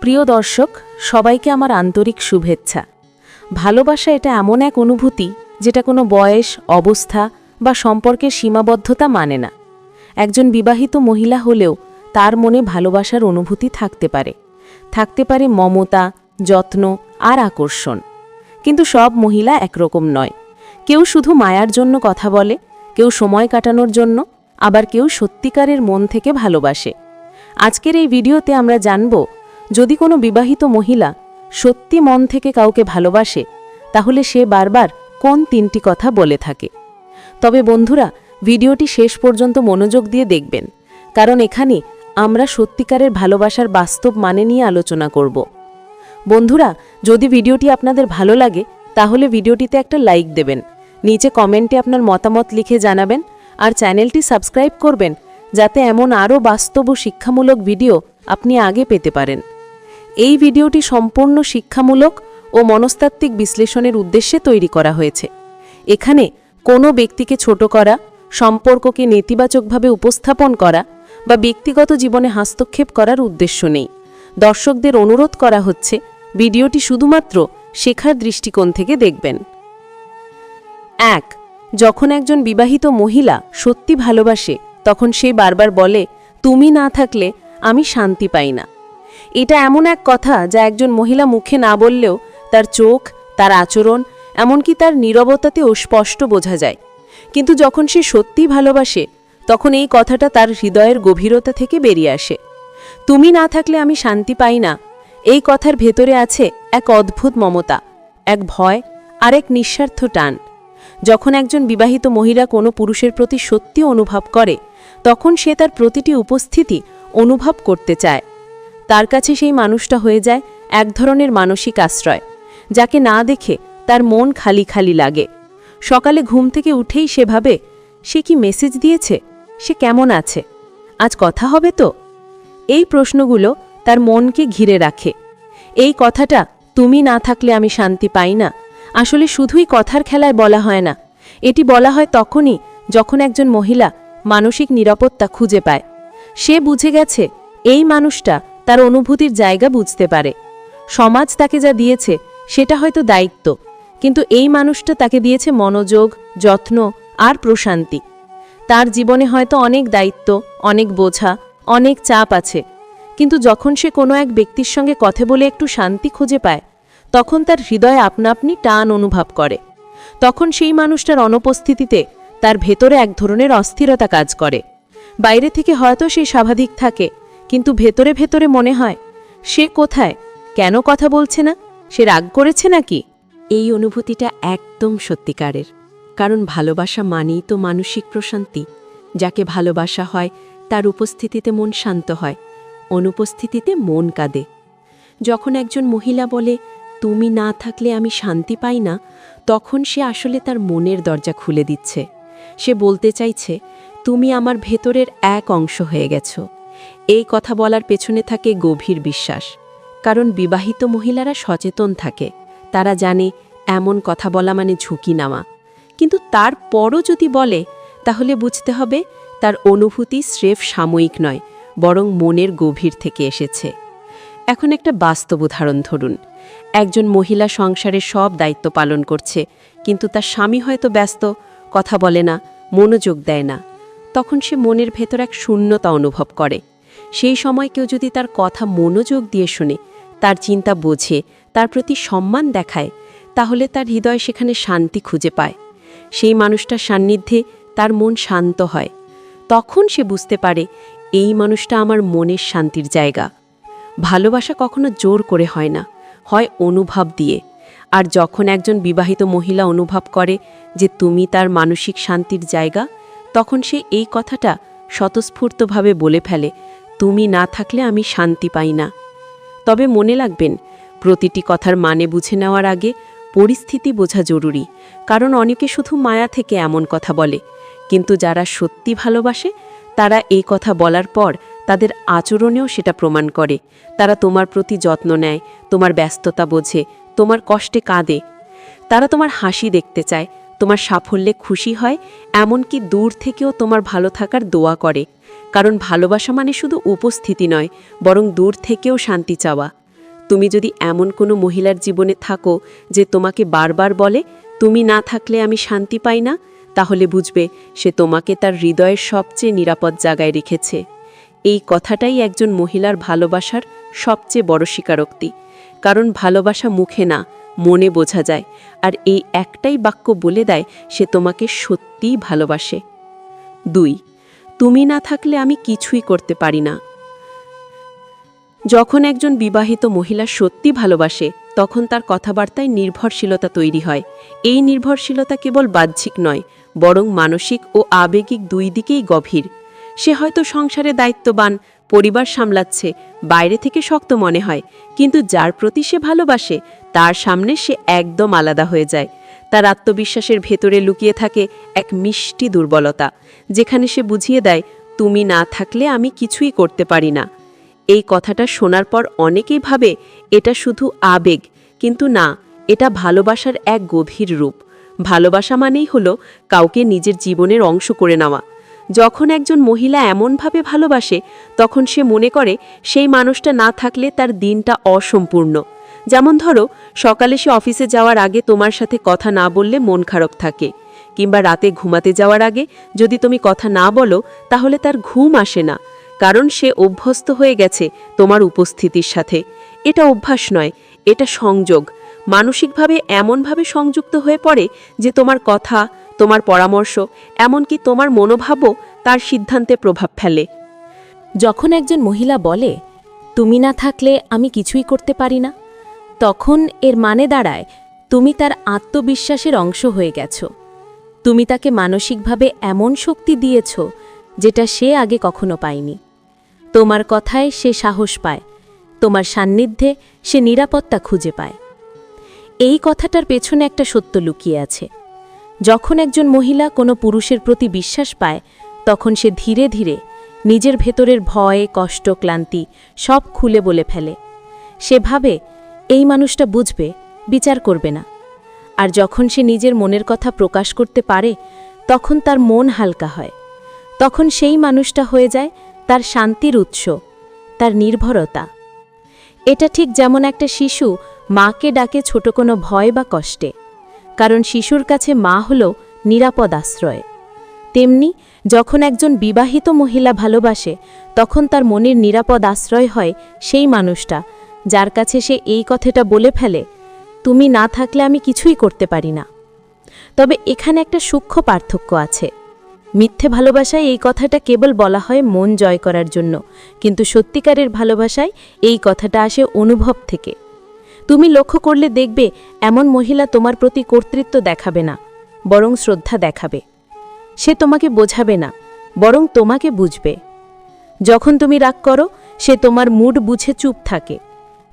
প্রিয় দর্শক, সবাইকে আমার আন্তরিক শুভেচ্ছা। ভালোবাসা এটা এমন এক অনুভূতি যেটা কোনো বয়স, অবস্থা বা সম্পর্কের সীমাবদ্ধতা মানে না। একজন বিবাহিত মহিলা হলেও তার মনে ভালোবাসার অনুভূতি থাকতে পারে। থাকতে পারে মমতা, যত্ন আর আকর্ষণ। কিন্তু সব মহিলা একরকম নয়। কেউ শুধু মায়ার জন্য কথা বলে, কেউ সময় কাটানোর জন্য, আবার কেউ সত্যিকারের মন থেকে ভালোবাসে। আজকের এই ভিডিওতে আমরা জানব যদি কোনো বিবাহিত মহিলা সত্যি মন থেকে কাউকে ভালোবাসে, তাহলে সে বারবার কোন তিনটি কথা বলে থাকে। তবে বন্ধুরা, ভিডিওটি শেষ পর্যন্ত মনোযোগ দিয়ে দেখবেন, কারণ এখানে আমরা সত্যিকারের ভালোবাসার বাস্তব মানে নিয়ে আলোচনা করব। বন্ধুরা, যদি ভিডিওটি আপনাদের ভালো লাগে, তাহলে ভিডিওটিতে একটা লাইক দেবেন, নিচে কমেন্টে আপনার মতামত লিখে জানাবেন, আর চ্যানেলটি সাবস্ক্রাইব করবেন, যাতে এমন আরও বাস্তব ও শিক্ষামূলক ভিডিও আপনি আগে পেতে পারেন। এই ভিডিওটি সম্পূর্ণ শিক্ষামূলক ও মনস্তাত্ত্বিক বিশ্লেষণের উদ্দেশ্যে তৈরি করা হয়েছে। এখানে কোনো ব্যক্তিকে ছোট করা, সম্পর্ককে নেতিবাচকভাবে উপস্থাপন করা বা ব্যক্তিগত জীবনে হস্তক্ষেপ করার উদ্দেশ্য নেই। দর্শকদের অনুরোধ করা হচ্ছে, ভিডিওটি শুধুমাত্র শেখার দৃষ্টিকোণ থেকে দেখবেন। এক, যখন একজন বিবাহিত মহিলা সত্যি ভালোবাসে, তখন সে বারবার বলে, তুমি না থাকলে আমি শান্তি পাই না। এটা এমন এক কথা যা একজন মহিলা মুখে না বললেও তার চোখ, তার আচরণ, এমনকি তার নীরবতাতেও স্পষ্ট বোঝা যায়। কিন্তু যখন সে সত্যি ভালোবাসে, তখন এই কথাটা তার হৃদয়ের গভীরতা থেকে বেরিয়ে আসে। তুমি না থাকলে আমি শান্তি পাই না। এই কথার ভেতরে আছে এক অদ্ভুত মমতা, এক ভয় আর এক নিঃস্বার্থ টান। যখন একজন বিবাহিত মহিলা কোনো পুরুষের প্রতি সত্যি অনুভব করে, তখন সে তার প্রতিটি উপস্থিতি অনুভব করতে চায়। তার কাছে সেই মানুষটা হয়ে যায় এক ধরনের মানসিক আশ্রয়, যাকে না দেখে তার মন খালি খালি লাগে। সকালে ঘুম থেকে উঠেই সে ভাবে সে কি মেসেজ দিয়েছে? সে কেমন আছে? আজ কথা হবে তো? এই প্রশ্নগুলো তার মনকে ঘিরে রাখে। এই কথাটা, তুমি না থাকলে আমি শান্তি পাই না। আসলে শুধুই কথার খেলায় বলা হয় না। এটি বলা হয় তখনই যখন একজন মহিলা মানসিক নিরাপত্তা খুঁজে পায়। সে বুঝে গেছে, এই মানুষটা তার অনুভূতির জায়গা বুঝতে পারে। সমাজ তাকে যা দিয়েছে, সেটা হয়তো দায়িত্ব, কিন্তু এই মানুষটা তাকে দিয়েছে মনোযোগ, যত্ন আর প্রশান্তি। তার জীবনে হয়তো অনেক দায়িত্ব, অনেক বোঝা, অনেক চাপ আছে, কিন্তু যখন সে কোনো এক ব্যক্তির সঙ্গে কথা বলে একটু শান্তি খুঁজে পায়, তখন তার হৃদয় আপনা আপনি টান অনুভব করে। তখন সেই মানুষটার অনুপস্থিতিতে তার ভেতরে এক ধরনের অস্থিরতা কাজ করে। বাইরে থেকে হয়তো সে স্বাভাবিক থাকে কিন্তু ভেতরে ভেতরে মনে হয়, সে কোথায়? কেন কথা বলছে না? সে রাগ করেছে নাকি? এই অনুভূতিটা একদম সত্যিকারের। কারণ ভালোবাসা মানেই তো মানসিক প্রশান্তি। যাকে ভালোবাসা হয়, তার উপস্থিতিতে মন শান্ত হয়, অনুপস্থিতিতে মন কাঁদে। যখন একজন মহিলা বলে, তুমি না থাকলে আমি শান্তি পাই না, তখন সে আসলে তার মনের দরজা খুলে দিচ্ছে। সে বলতে চাইছে, তুমি আমার ভেতরের এক অংশ হয়ে গেছো। এই কথা বলার পেছনে থাকে গভীর বিশ্বাস। কারণ বিবাহিত মহিলারা সচেতন থাকে। তারা জানে এমন কথা বলা মানে ঝুঁকি নেওয়া। কিন্তু তারপরও যদি বলে, তাহলে বুঝতে হবে তার অনুভূতি স্রেফ সাময়িক নয়, বরং মনের গভীর থেকে এসেছে। এখন একটা বাস্তব উদাহরণ ধরুন। একজন মহিলা সংসারের সব দায়িত্ব পালন করছে, কিন্তু তার স্বামী হয়তো ব্যস্ত, কথা বলে না, মনোযোগ দেয় না। তখন সে মনের ভেতর এক শূন্যতা অনুভব করে। সেই সময় কেউ যদি তার কথা মনোযোগ দিয়ে শুনে, তার চিন্তা বোঝে, তার প্রতি সম্মান দেখায়, তাহলে তার হৃদয় সেখানে শান্তি খুঁজে পায়। সেই মানুষটার সান্নিধ্যে তার মন শান্ত হয়। তখন সে বুঝতে পারে, এই মানুষটা আমার মনের শান্তির জায়গা। ভালোবাসা কখনো জোর করে হয় না, হয় অনুভব দিয়ে। আর যখন একজন বিবাহিত মহিলা অনুভব করে যে তুমি তার মানসিক শান্তির জায়গা তখন সে এই কথাটা স্বতঃস্ফূর্তভাবে বলে ফেলে, তুমি না থাকলে আমি শান্তি পাই না। তবে মনে রাখবেন, প্রতিটি কথার মানে বুঝে নেওয়ার আগে পরিস্থিতি বোঝা জরুরি, কারণ অনেকে শুধু মায়া থেকে এমন কথা বলে। কিন্তু যারা সত্যি ভালোবাসে, তারা এই কথা বলার পর তাদের আচরণেও সেটা প্রমাণ করে। তারা তোমার প্রতি যত্ন নেয়, তোমার ব্যস্ততা বোঝে, তোমার কষ্টে কাঁদে। তারা তোমার হাসি দেখতে চায় তোমার সাফল্যে খুশি হয়, এমনকি দূর থেকেও তোমার ভালো থাকার দোয়া করে। কারণ ভালোবাসা মানে শুধু উপস্থিতি নয়, বরং দূর থেকেও শান্তি চাওয়া। তুমি যদি এমন কোনো মহিলার জীবনে থাকো যে তোমাকে বারবার বলে, তুমি না থাকলে আমি শান্তি পাই না, তাহলে বুঝবে সে তোমাকে তার হৃদয়ের সবচেয়ে নিরাপদ জায়গায় রেখেছে। এই কথাটাই একজন মহিলার ভালোবাসার সবচেয়ে বড় স্বীকারোক্তি। কারণ ভালোবাসা মুখে না মনে বোঝা যায় আর এই একটাই বাক্য বলে দেয় সে তোমাকে সত্যিই ভালোবাসে। দুই, তুমি না থাকলে আমি কিছুই করতে পারি না। যখন একজন বিবাহিত মহিলা সত্যি ভালোবাসে, তখন তার কথাবার্তায় নির্ভরশীলতা তৈরি হয়। এই নির্ভরশীলতা কেবল বাহ্যিক নয়, বরং মানসিক ও আবেগিক দুই দিকেই গভীর। সে হয়তো সংসারে দায়িত্ববান পরিবার সামলাচ্ছে, বাইরে থেকে শক্ত মনে হয়। কিন্তু যার প্রতি সে ভালোবাসে, তার সামনে সে একদম আলাদা হয়ে যায়। তার আত্মবিশ্বাসের ভেতরে লুকিয়ে থাকে এক মিষ্টি দুর্বলতা, যেখানে সে বুঝিয়ে দেয়, তুমি না থাকলে আমি কিছুই করতে পারি না। এই কথাটা শোনার পর অনেকেই ভাবে, এটা শুধু আবেগ। কিন্তু না, এটা ভালোবাসার এক গভীর রূপ। ভালোবাসা মানেই হলো কাউকে নিজের জীবনের অংশ করে নেওয়া। যখন একজন মহিলা এমনভাবে ভালোবাসে, তখন সে মনে করে সেই মানুষটা না থাকলে তার দিনটা অসম্পূর্ণ। যেমন ধরো, সকালে সে অফিসে যাওয়ার আগে তোমার সাথে কথা না বললে মন খারাপ থাকে। কিংবা রাতে ঘুমাতে যাওয়ার আগে যদি তুমি কথা না বলো, তাহলে তার ঘুম আসে না। কারণ সে অভ্যস্ত হয়ে গেছে তোমার উপস্থিতির সাথে। এটা অভ্যাস নয়, এটা সংযোগ। মানসিকভাবে এমনভাবে সংযুক্ত হয়ে পড়ে যে তোমার কথা তোমার পরামর্শ, এমনকি তোমার মনোভাবও তার সিদ্ধান্তে প্রভাব ফেলে। যখন একজন মহিলা বলে, তুমি না থাকলে আমি কিছুই করতে পারি না, তখন এর মানে দাঁড়ায়, তুমি তার আত্মবিশ্বাসের অংশ হয়ে গেছো। তুমি তাকে মানসিকভাবে এমন শক্তি দিয়েছ যেটা সে আগে কখনো পায়নি। তোমার কথায় সে সাহস পায়, তোমার সান্নিধ্যে সে নিরাপত্তা খুঁজে পায়। এই কথাটার পেছনে একটা সত্য লুকিয়ে আছে। যখন একজন মহিলা কোনো পুরুষের প্রতি বিশ্বাস পায়, তখন সে ধীরে ধীরে নিজের ভেতরের ভয়, কষ্ট, ক্লান্তি সব খুলে বলে ফেলে। সে ভাবে, এই মানুষটা বুঝবে, বিচার করবে না। আর যখন সে নিজের মনের কথা প্রকাশ করতে পারে, তখন তার মন হালকা হয়। তখন সেই মানুষটা হয়ে যায় তার শান্তির উৎস, তার নির্ভরতা। এটা ঠিক যেমন একটা শিশু মাকে ডাকে ছোট কোনো ভয় বা কষ্টে। কারণ শিশুর কাছে মা হল নিরাপদ আশ্রয়। তেমনি, যখন একজন বিবাহিত মহিলা ভালোবাসে, তখন তার মনের নিরাপদ আশ্রয় হয় সেই মানুষটা, যার কাছে সে এই কথাটা বলে ফেলে, তুমি না থাকলে আমি কিছুই করতে পারি না। তবে এখানে একটা সূক্ষ্ম পার্থক্য আছে। মিথ্যে ভালোবাসায় এই কথাটা কেবল বলা হয় মন জয় করার জন্য, কিন্তু সত্যিকারের ভালোবাসায় এই কথাটা আসে অনুভব থেকে। তুমি লক্ষ্য করলে দেখবে, এমন মহিলা তোমার প্রতি কর্তৃত্ব দেখাবে না, বরং শ্রদ্ধা দেখাবে। সে তোমাকে বোঝাবে না, বরং তোমাকে বুঝবে। যখন তুমি রাগ করো, সে তোমার মুড বুঝে চুপ থাকে।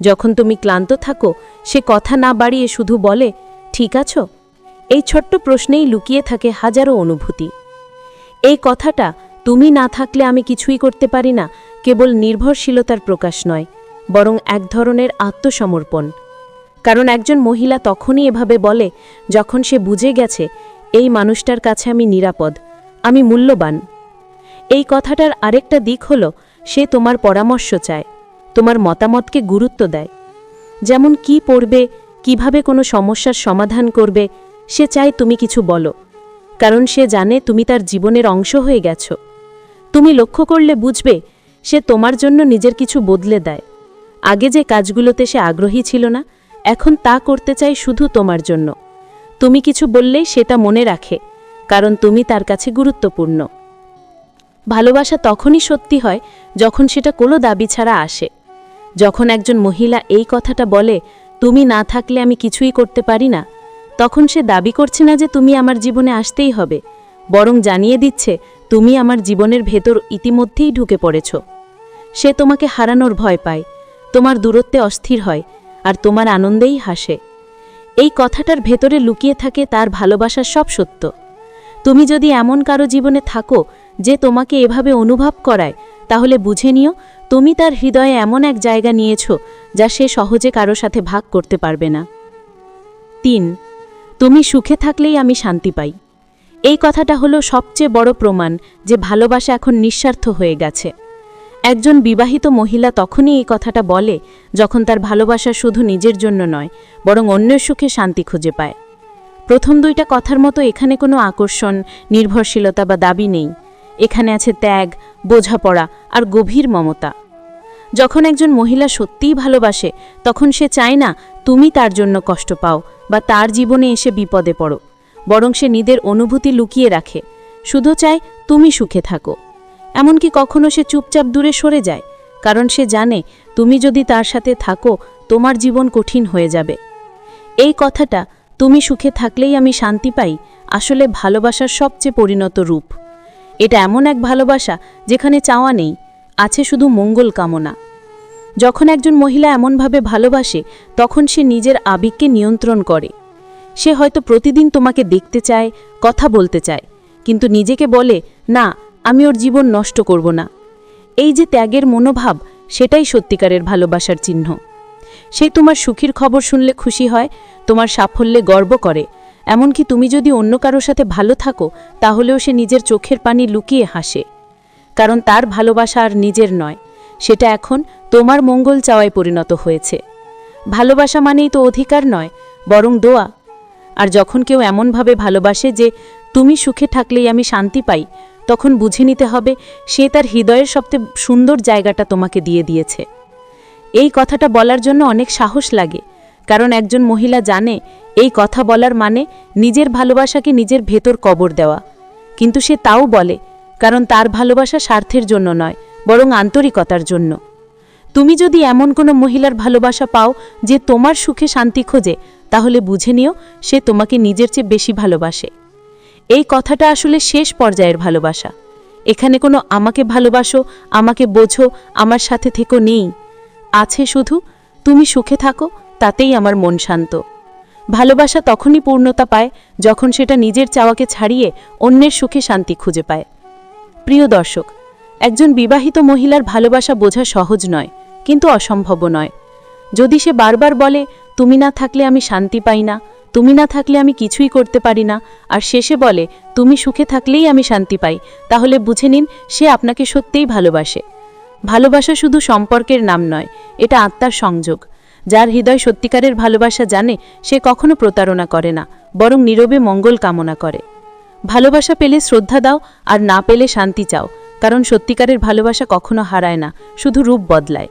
যখন তুমি ক্লান্ত থাকো, সে কথা না বাড়িয়ে শুধু বলে, ঠিক আছো? এই ছোট্ট প্রশ্নেই লুকিয়ে থাকে হাজারো অনুভূতি। এই কথাটা, তুমি না থাকলে আমি কিছুই করতে পারি না, কেবল নির্ভরশীলতার প্রকাশ নয়, বরং এক ধরনের আত্মসমর্পণ। কারণ একজন মহিলা তখনই এভাবে বলে, যখন সে বুঝে গেছে, এই মানুষটার কাছে আমি নিরাপদ, আমি মূল্যবান। এই কথাটার আরেকটা দিক হল, সে তোমার পরামর্শ চায়, তোমার মতামতকে গুরুত্ব দেয়। যেমন কি পড়বে, কীভাবে কোনো সমস্যার সমাধান করবে, সে চায় তুমি কিছু বলো, কারণ সে জানে তুমি তার জীবনের অংশ হয়ে গেছ। তুমি লক্ষ্য করলে বুঝবে, সে তোমার জন্য নিজের কিছু বদলে দেয়। আগে যে কাজগুলোতে সে আগ্রহী ছিল না এখন তা করতে চাই শুধু তোমার জন্য। তুমি কিছু বললেই সেটা মনে রাখে, কারণ তুমি তার কাছে গুরুত্বপূর্ণ। ভালোবাসা তখনই সত্যি হয় যখন সেটা কোনো দাবি ছাড়া আসে। যখন একজন মহিলা এই কথাটা বলে, তুমি না থাকলে আমি কিছুই করতে পারি না, তখন সে দাবি করছে না যে তুমি আমার জীবনে আসতেই হবে, বরং জানিয়ে দিচ্ছে, তুমি আমার জীবনের ভেতর ইতিমধ্যেই ঢুকে পড়েছ। সে তোমাকে হারানোর ভয় পায়, তোমার দূরত্বে অস্থির হয় আর তোমার আনন্দেই হাসে। এই কথাটার ভেতরে লুকিয়ে থাকে তার ভালোবাসার সব সত্য। তুমি যদি এমন কারও জীবনে থাকো যে তোমাকে এভাবে অনুভব করায়, তাহলে বুঝে নিও, তুমি তার হৃদয়ে এমন এক জায়গা নিয়েছ যা সে সহজে কারও সাথে ভাগ করতে পারবে না। তিন, তুমি সুখে থাকলেই আমি শান্তি পাই। এই কথাটা হলো সবচেয়ে বড় প্রমাণ যে ভালোবাসা এখন নিঃস্বার্থ হয়ে গেছে। একজন বিবাহিত মহিলা তখনই এই কথাটা বলে যখন তার ভালোবাসা শুধু নিজের জন্য নয়, বরং অন্যের সুখে শান্তি খুঁজে পায়। প্রথম দুইটা কথার মতো এখানে কোনো আকর্ষণ, নির্ভরশীলতা বা দাবি নেই। এখানে আছে ত্যাগ, বোঝাপড়া আর গভীর মমতা। যখন একজন মহিলা সত্যিই ভালোবাসে, তখন সে চায় না, তুমি তার জন্য কষ্ট পাও বা তার জীবনে এসে বিপদে পড়ো। বরং সে নিজের অনুভূতি লুকিয়ে রাখে। শুধু চায়, তুমি সুখে থাকো। এমনকি কখনো সে চুপচাপ দূরে সরে যায়, কারণ সে জানে তুমি যদি তার সাথে থাকো, তোমার জীবন কঠিন হয়ে যাবে। এই কথাটা, তুমি সুখে থাকলেই আমি শান্তি পাই, আসলে ভালোবাসার সবচেয়ে পরিণত রূপ। এটা এমন এক ভালোবাসা যেখানে চাওয়া নেই, আছে শুধু মঙ্গল কামনা। যখন একজন মহিলা এমনভাবে ভালোবাসে, তখন সে নিজের আবেগকে নিয়ন্ত্রণ করে। সে হয়তো প্রতিদিন তোমাকে দেখতে চায়, কথা বলতে চায়, কিন্তু নিজেকে বলে, না আমি ওর জীবন নষ্ট করব না। এই যে ত্যাগের মনোভাব, সেটাই সত্যিকারের ভালোবাসার চিহ্ন। সে তোমার সুখীর খবর শুনলে খুশি হয়, তোমার সাফল্যে গর্ব করে। এমনকি তুমি যদি অন্য কারোর সাথে ভালো থাকো, তাহলেও সে নিজের চোখের পানি লুকিয়ে হাসে। কারণ তার ভালোবাসা আর নিজের নয়, সেটা এখন তোমার মঙ্গল চাওয়ায় পরিণত হয়েছে। ভালোবাসা মানেই তো অধিকার নয়, বরং দোয়া। আর যখন কেউ এমনভাবে ভালোবাসে যে, তুমি সুখে থাকলেই আমি শান্তি পাই তখন বুঝে নিতে হবে সে তার হৃদয়ের সবচেয়ে সুন্দর জায়গাটা তোমাকে দিয়ে দিয়েছে। এই কথাটা বলার জন্য অনেক সাহস লাগে, কারণ একজন মহিলা জানে এই কথা বলার মানে নিজের ভালোবাসাকে নিজের ভেতর কবর দেওয়া। কিন্তু সে তাও বলে, কারণ তার ভালোবাসা স্বার্থের জন্য নয়, বরং আন্তরিকতার জন্য। তুমি যদি এমন কোনো মহিলার ভালোবাসা পাও যে তোমার সুখে শান্তি খোঁজে, তাহলে বুঝে নিও সে তোমাকে নিজের চেয়ে বেশি ভালোবাসে। এই কথাটা আসলে শেষ পর্যায়ের ভালোবাসা। এখানে কোনো আমাকে ভালোবাসো, আমাকে বোঝো, আমার সাথে থেকো নেই। আছে শুধু, তুমি সুখে থাকো, তাতেই আমার মন শান্ত। ভালোবাসা তখনই পূর্ণতা পায় যখন সেটা নিজের চাওয়াকে ছাড়িয়ে অন্যের সুখে শান্তি খুঁজে পায়। প্রিয় দর্শক, একজন বিবাহিত মহিলার ভালোবাসা বোঝা সহজ নয়, কিন্তু অসম্ভব নয়। যদি সে বারবার বলে, তুমি না থাকলে আমি শান্তি পাই না তুমি না থাকলে আমি কিছুই করতে পারি না। আর শেষে বলে, তুমি সুখে থাকলেই আমি শান্তি পাই। তাহলে বুঝে নিন, সে আপনাকে সত্যিই ভালোবাসে। ভালোবাসা শুধু সম্পর্কের নাম নয়, এটা আত্মার সংযোগ। যার হৃদয় সত্যিকারের ভালোবাসা জানে, সে কখনো প্রতারণা করে না, বরং নীরবে মঙ্গল কামনা করে। ভালোবাসা পেলে শ্রদ্ধা দাও, আর না পেলে শান্তি চাও, কারণ সত্যিকারের ভালোবাসা কখনো হারায় না, শুধু রূপ বদলায়।